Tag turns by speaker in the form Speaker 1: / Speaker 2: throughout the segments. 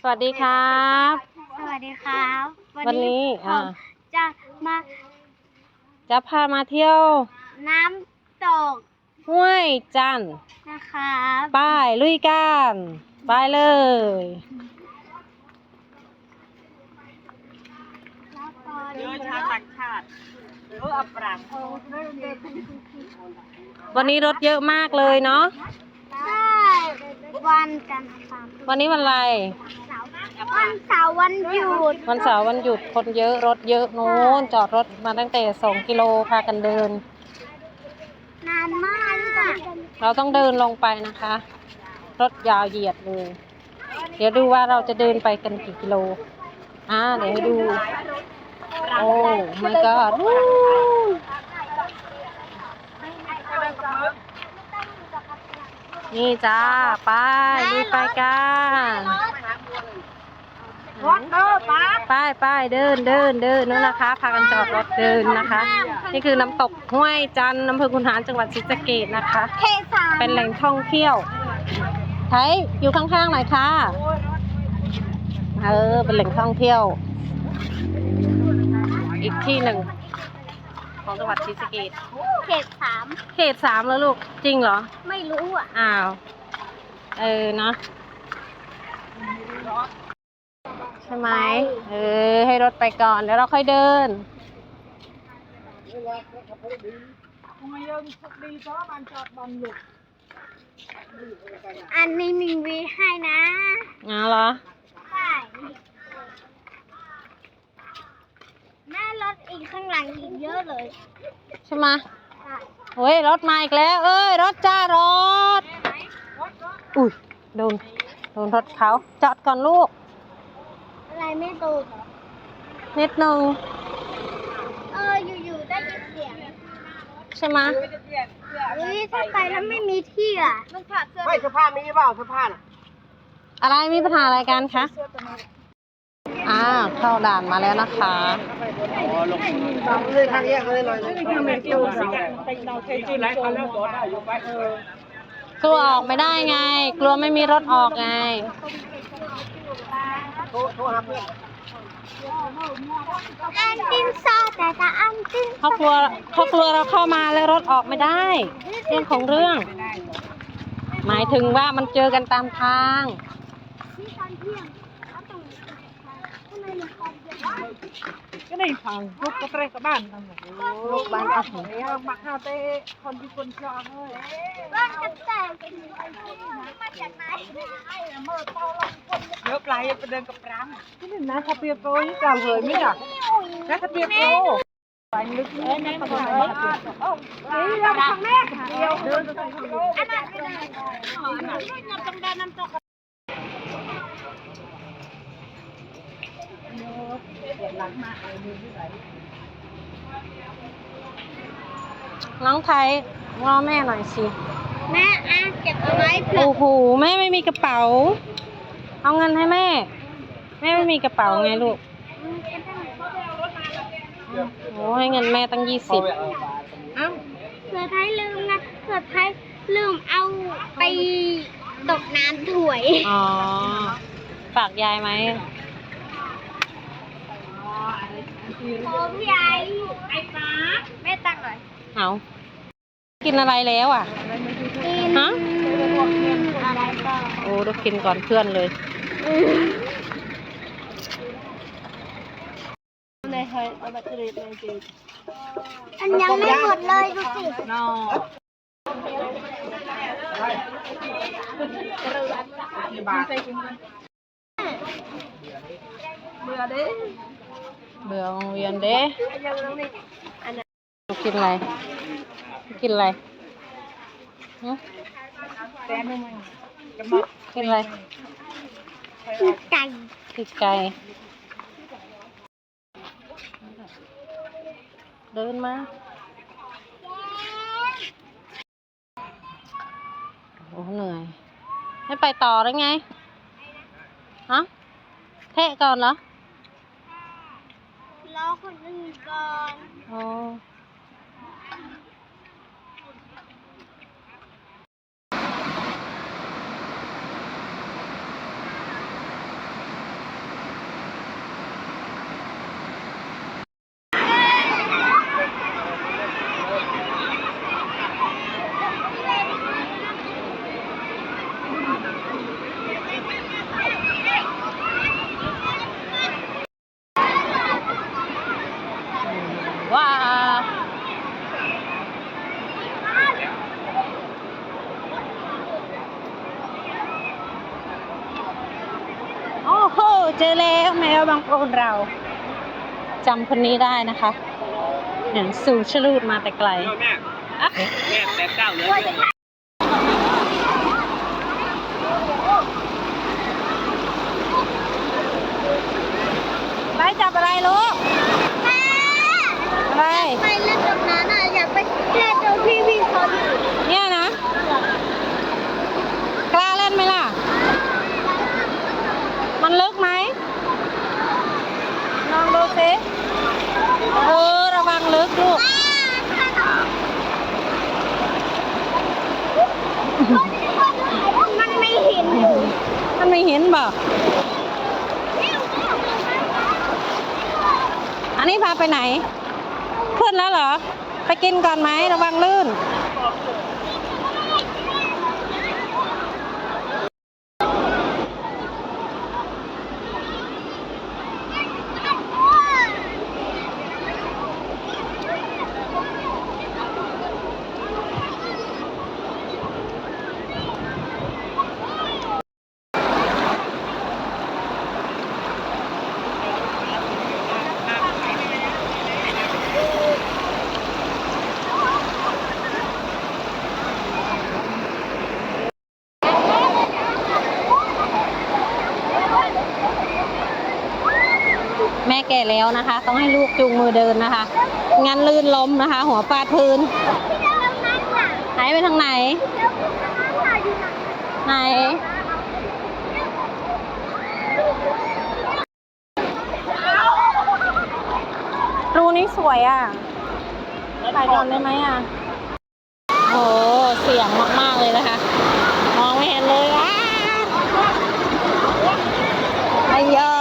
Speaker 1: สวัสดีครับ
Speaker 2: สวัสดีครับ
Speaker 1: วันนี้
Speaker 2: ผ
Speaker 1: อ่า
Speaker 2: มจะมา
Speaker 1: จะพามาเที่ยว
Speaker 2: น้ำตก
Speaker 1: ห้วยจันทร์
Speaker 2: นะครับ
Speaker 1: ไป้ายลุยกันไปเลย
Speaker 2: เยอะชาต่างชาติเยอะอัปรัง
Speaker 1: วันนี้รถเยอะมากเลยเนาะ
Speaker 2: ใช่วันจันทร์อังคาร
Speaker 1: วันนี้วันอะไร
Speaker 2: เสาร์วันเสาร์วันหยุด
Speaker 1: วันเสาร์วันหยุดคนเยอะรถเยอะนู้นจอดรถมาตั้งแต่สองกิโลพากันเดิน
Speaker 2: นานมากอะ
Speaker 1: เราต้องเดินลงไปนะคะ รถยาวเหยียดเลย เดี๋ยวดูว่าเราจะเดินไปกันกี่กิโลอ่าเดี๋ยวให้ดู โอ้ my god วู้ นี่จ้าไปดูไปกัน
Speaker 2: รถเด้อป้า
Speaker 1: ไปไปเดินเดินเดินนู่นนะคะพากันจอดรถเดินนะคะ นี่คือน้ำตกห้วยจันทร์อำเภอคุนหารจังหวัดศรีสะเกษนะคะ
Speaker 2: เทสาม
Speaker 1: เป็นแหล่งท่องเที่ยวไทยอยู่ข้างๆหน่อยค่ะเออเป็นแหล่งท่องเที่ยว อีกที่หนึ่ง ของจังหวัดศรีสะเกษ
Speaker 2: เขตสาม
Speaker 1: เขตสามแล้วลูก จริงเหรอ
Speaker 2: ไม่รู้อะ
Speaker 1: อ้าว เออเนาะใช่ไหมเออ ให้รถไปก่อนแล้วเราค่อยเดิน
Speaker 2: อันนี้มีวีให้นะ
Speaker 1: เอาเหรอ
Speaker 2: ใช่แม่รถ อีกข้างหลังอีกเยอะเลย
Speaker 1: ใช่ไหม
Speaker 2: ใช่
Speaker 1: เฮ้ยรถมาอีกแล้ว เอ้ยรถจ้ารถ อุ้ยโดนโดนรถเขาจอดก่อนลูก
Speaker 2: อะไรไม่ตูด
Speaker 1: นิดนึง
Speaker 2: เอออยู่ๆได้ยินเสียง
Speaker 1: ใช่ไหม
Speaker 2: เฮ้ยถ้าไปแล้วไม่มีที่อะต้องขาดเสื้อ
Speaker 3: ไม่เสื้อผ้ามีเปล่าเสื้อผ้าน่ะ
Speaker 1: อะไรมีปัญหาอะไรกันคะอ่า เข้าด่านมาแล้วนะคะ
Speaker 3: ตามเลยทางแยกเลยหน่อย
Speaker 1: กลัวออกไม่ได้ไง กลัวไม่มีรถออกไง
Speaker 3: โทรโทรหาเพื่อน
Speaker 2: อันตินซอแต่ถ้าอันติน
Speaker 1: เขากลัวเขากลัวเราเข้ามาแล้วรถออกไม่ได้ เรื่องของเรื่อง หมายถึงว่ามันเจอกันตามทาง
Speaker 2: ที่ตอนเที่ยงเขาต้องทำไมมีตอนเที่ยง
Speaker 3: ก็ได้ฟังลูกก็เตะกับบ้านทั้งหมดลูกบ้านก็เฮ้ยบักข้าวเตะคนที่คนชอบเลย
Speaker 2: บ้านกันแต่มาจากไหน
Speaker 3: เมื่อะปลายไปเดินกับปรางนี่นะถ้าเปียโปรนี่เก่าเลยไม่หรอนะถ้าเปียโปรไปลึกเลยแม่ทำไมเฮ้ยเราทำแม่เดียวเดินไปทางโลก
Speaker 2: อันนั้นไม่ได้น้ำตกดาน้ำตก
Speaker 1: น้องไทยรอแม่หน่อยสิ
Speaker 2: แม่อะเก็บเอาไว้เผื่อ
Speaker 1: โอ้โหแม่ไม่มีกระเป๋า เอาเงินให้แม่ แม่ไม่มีกระเป๋าไงลูกโอ้ให้เงินแม่ตั้งยี่สิบ
Speaker 2: เอ้าเผื่อไทยลืมนะเผื่อไทยลืมเอาไปตกน้ำถ่วย
Speaker 1: อ๋อ ฝากยายไหม
Speaker 2: โอ้พี่ไอ้ไอ้ฟ้าแม่ตังหน่อย
Speaker 1: เอากินอะไรแล้วอะ
Speaker 2: กิน
Speaker 1: ฮะ
Speaker 2: อะไรก็
Speaker 1: โอ้ต้องกินก่อนเพื่อนเลย
Speaker 2: อันยังไม่หมดเลยดูสิ
Speaker 1: นอเบื่อโรงเรียนเด้กินอะไร กินอะไรหึกินอะไร
Speaker 2: ไก่
Speaker 1: ติดไก่เดินมาโอ้เหนื่อยไม่ไปต่อได้ไงฮะเทะก่อนเหรอ
Speaker 2: รอ คนอื่นก่อน
Speaker 1: อ๋อ เจอแล้วแมวบางโคนเราจำคนนี้ได้นะคะเห็นสู่ชลูดมาแต่ไกล
Speaker 4: แม่แม่แปดเก้าเลย
Speaker 1: ไปจับอะไรลูก
Speaker 2: แม่
Speaker 1: อะไร
Speaker 2: ไปเล่นตรงนั้นอะอยากไปเล่นตรงที่พี่เขาอยู่
Speaker 1: เนี่ยนะ กล้าเล่นไหมล่ะ มันลึกไหมลองดูสิเออ ระวังลึกลูก
Speaker 2: มันไม่เห็นอยู่
Speaker 1: มันไม่เห็นบอก อันนี้พา ไปไหน ขึ้นแล้วเหรอ ไปกินก่อนไหมระวังลื่น แม่แก่แล้วนะคะ ต้องให้ลูกจูงมือเดินนะคะงั้นลื่นล้มนะคะ หัวฟาดพื้นหายไปทางไหน ไหนรูนี้สวยอะถ่ายก่อนได้ไหมอะโอ้เสียงมาก ๆ เลยนะคะ มองไม่เห็นเลยอะไอ้ยอ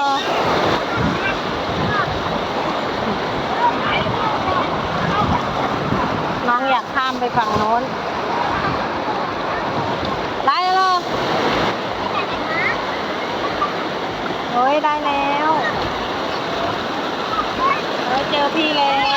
Speaker 1: น้อง อยากข้ามไปฝั่งโน้นได้แล้วเหรอเฮ้ยได้แล้วเฮ้ยเจอพี่แล้ว